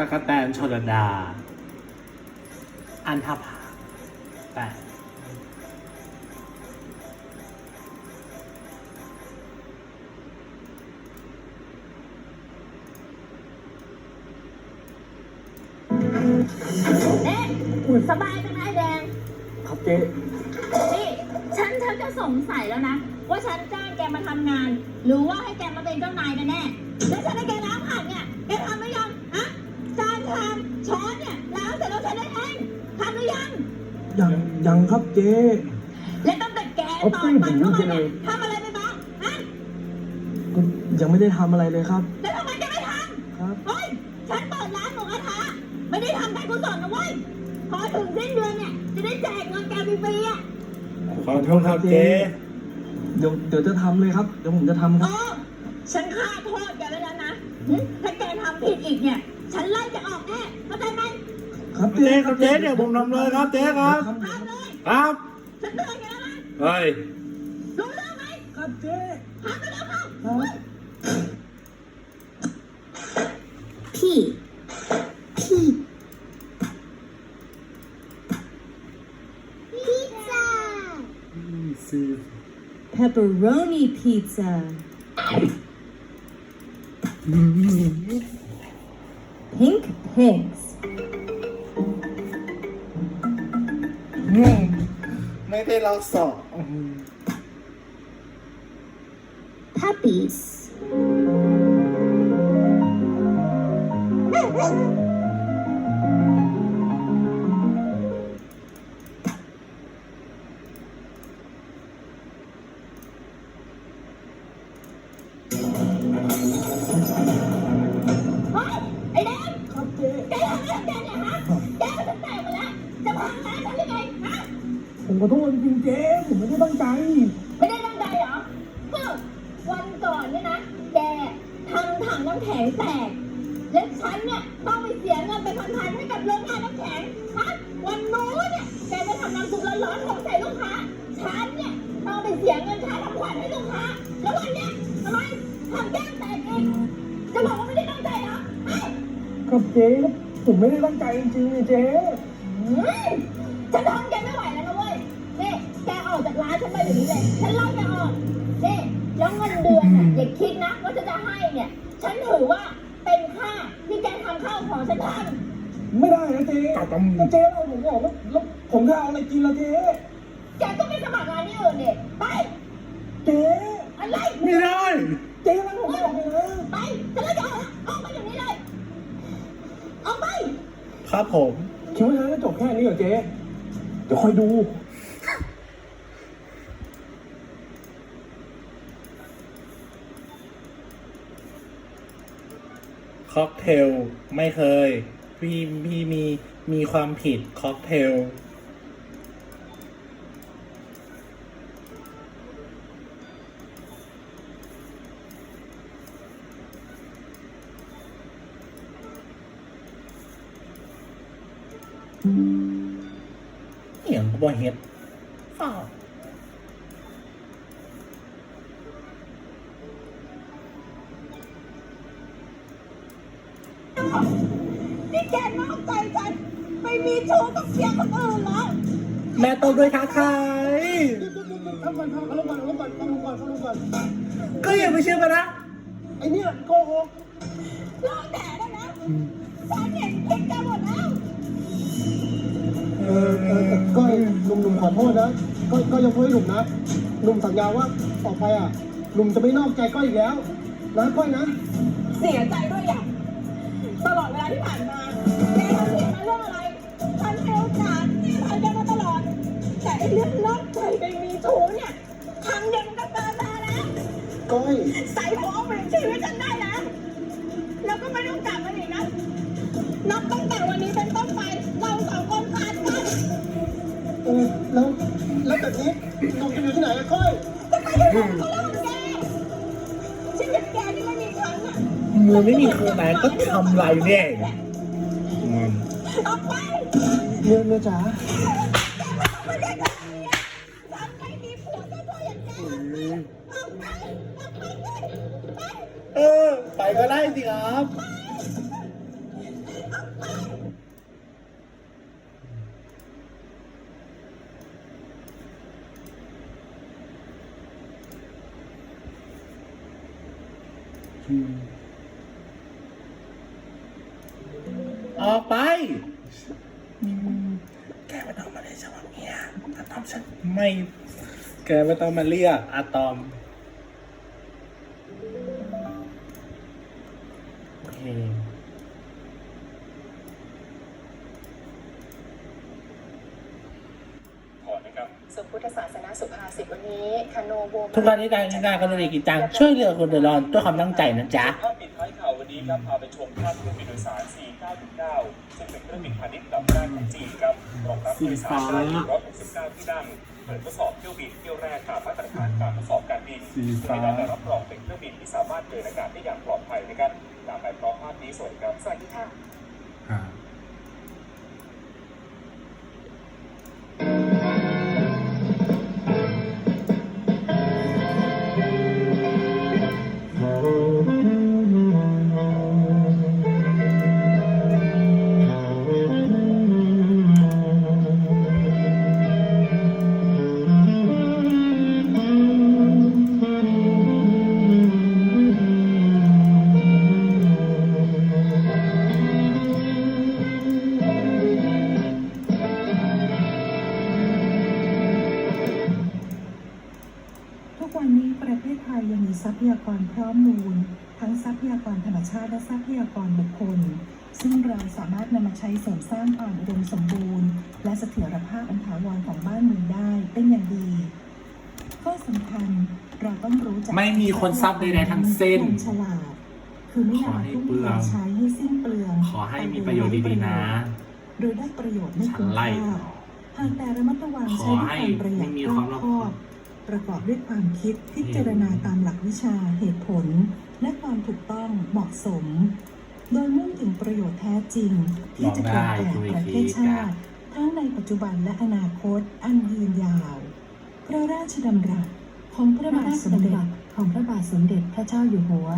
ตะกะแตนชลดา อันทภาแปดเอ๊ะสบายจังนายแดง ครับเจ๊นี่ฉันฉันจะสงสัยแล้วนะ ว่าฉันจ้างแกมาทำงาน หรือว่าให้แกมาเป็นเจ้านายกันแน่ แล้วฉันให้แกล้างผักเนี่ย แกทำหรือยังอะจาน ชามช้อนเนี่ยล้างเสร็จแล้วฉันได้เองทำหรือยัง ยังยังครับเจ๊และตั้งแต่แกเอาตอปืนนปันเข้ามาผมยิงเนี่ยเลยทำอะไรไปบ้างฮะก็ยังไม่ได้ทำอะไรเลยครับ แล้วทำไมแกไม่ทครับำเฮ้ยฉันเปิดร้านหมูกระทะไม่ได้ทำการกุศลนะเว้ยพอถึงสิ้นเดือนเนี่ยจะได้แจกเงินแกฟรีๆอะขอโทษครับเจ๊เดี๋ยวเดี๋ยวจะทำเลยครับ เดี๋ยวผมจะทำคเอรับ อฉันฆ่าโทษแกไว้แล้วนะหึถ้าแกทำผิดอีกเนี่ย ฉันไล่จะออกแน่เข้าใจไหมครับเจ๊ครับเจ๊เดี๋ยวผมทำเลยครับเจ๊ครับ ทำทำเลยครับฉันเตือนแกแล้วนะเฮ้ยรู้เรื่องไหมครับเจ๊ทำไปแล้วเข้าครับพี่ พี่ Pizza! ซื้อ pepperoni pizza pink pigs ไม่ ได้เราสอบ puppies ขอโทษจริงๆเจ๊ผมไม่ได้ตั้งใจ ไม่ได้ตั้งใจเหรอเฮ้ยวันก่อนเนี่ยนะ แกทำถังน้ำแข็งแตก และฉันเนี่ยต้องไปเสียเงินไปพันๆให้กับโรงงานน้ำแข็งฮะวันโน้นเนี่ยแกไปทำน้ำซุปร้อนๆของใส่ลูกค้า ฉันเนี่ยต้องไปเสียเงินค่าทำขวัญให้ลูกค้า แล้ววันเนี้ยทำไมทำแก้มแตกเองจะบอกว่าไม่ได้ตั้งใจเหรอฮะครับเจ๊ครับผมไม่ได้ตั้งใจจริงๆเนี่ยเจ๊อื ฉันไปอย่างนี้เลยฉันไล่แกออกนี่แล้วเงินเดือนน่ะอย่าคิดนะว่าฉันจะให้เนี่ย ฉันถือว่าเป็นค่าที่แกทำข้าวของฉันทไม่ได้นะเจ๊ก็เจ๊เอาผมบอกว่าแล้วผมจะเอาอะไรกินล่ะเจ๊ำแกก็ไปสมัครงานที่อื่นเนี่ยไป เจ๊อะไร ไม่ได้ เจ๊แล้วผมไม่ออกไปเลยไปฉันไล่แกออกแล้วออกไปอย่างนี้เลยออกไป ครับผม คิดว่าจะจบแค่นี้เหรอเจ๊เดี๋ยวคอยดู ค็อกเทลไม่เคย พี่พี่มีมีความผิดค็อกเทลเหียงกูบ่เฮ็ดฝ้าว นี่แกนอกใจฉันไปมีชู้กับเสียคนอื่นเหรอแม่โตด้วยค่ะใครทำก่อนทำก่อนทำก่อนทำก่อนทำก่อนทำก่อนก็อย่าไปเชื่อมันนะไอ้เนี่ยโกหกรอแดดแล้วนะฉันเห็นคลิปแกหมดแล้วเออเออก้อยหนุ่มหนุ่มขอโทษนะก้อยก้อยยกโทษให้หนุ่มนะหนุ่มสัญญาว่าต่อไปอะหนุ่มจะไม่นอกใจก้อยอีกแล้วนะก้อยนะ เสียใจด้วยอย่าง ตลอดเวลาที่ผ่านมาแกทำผิดมาเรื่องอะไรทันให้โอกาสที่ผ่านแกมาตลอด แต่ไอ้เรื่องนอกใจไปมีชู้เนี่ยครั้งเดียวมันก็เกินตาแล้วก้อยใส่หัวเอาเปลี่ยนชีวิตฉันได้แล้วแล้วก็ไม่ต้องกลับมาอีกนะนับตั้งแต่ือไม่มีคือแมนก็ทำไรเนี่ยเนื้อเนื้อจ๋าเออ ไปก็ได้สิครับอืม ออกไปอืมแกไม่ต้องมาเรียกฉันว่าเมียอะตอมฉันไม่ แกไม่ต้องมาเรียกอะตอมโอเคขอนะครับสุพุทธศาสนาสุภาษิตวันนี้คาโนโบทุกวันนี้การงานก็เลยกิจจัง ช่วยเหลือคนเดือดร้อนด้วยความตั้งใจนะจ๊ะ ครับพาไปชมภาพเครื่องบินโดยสาร 4919 ซึ่งเป็นเครื่องบินพาณิชย์ลำแรกของจีนครับรองรับผู้โดยสารได้169ที่นั่งเปิดทดสอบเที่ยวบินเที่ยวแรกตามมาตรฐานการทดสอบการบินสีเพื่อฟ้าให้ได้ใบรับรองเป็นเครื่องบินที่สามารถเดินอากาศได้อย่างปลอดภัยนะครับตามไปพร้อมภาพนี้สวัสดีครับสวัสดีค่ะ ชาติและทรัพยากรบุคคล ซึ่งเราสามารถนำมาใช้เสริมสร้างความอุดมสมบูรณ์ และเสถียรภาพอันถาวรของบ้านเมืองได้เป็นอย่างดีข้อสำคัญเราต้องรู้จักไม่มีคนทรัพย์ใดๆทั้งสิ้นอย่างฉลาดคือไม่ขออาจให้ทุ่มเปลืเทองใช้ให้สิ้นเปลืองขอให้มีประโยชน์ดีๆนะโดยได้ประโยชน์ไม่ฉันคุ้มไล่ค่าหากแต่ระมัดระวังขใช้อด้วยให้ความประหยัไม่ดมีรคอวามบรอบคอบประกอบด้วยความคิดพิจารณาตามหลักวิชาเหตุผล และความถูกต้องเหมาะสม โดยมุ่งถึงประโยชน์แท้จริง ที่จะเกิดแก่ประเทศชาติ ทั้งในปัจจุบันและอนาคตอันยืนยาว พระราชดำรัสของพระบาทสมเด็จของพระบาทสมเด็จพระเจ้าอยู่หัว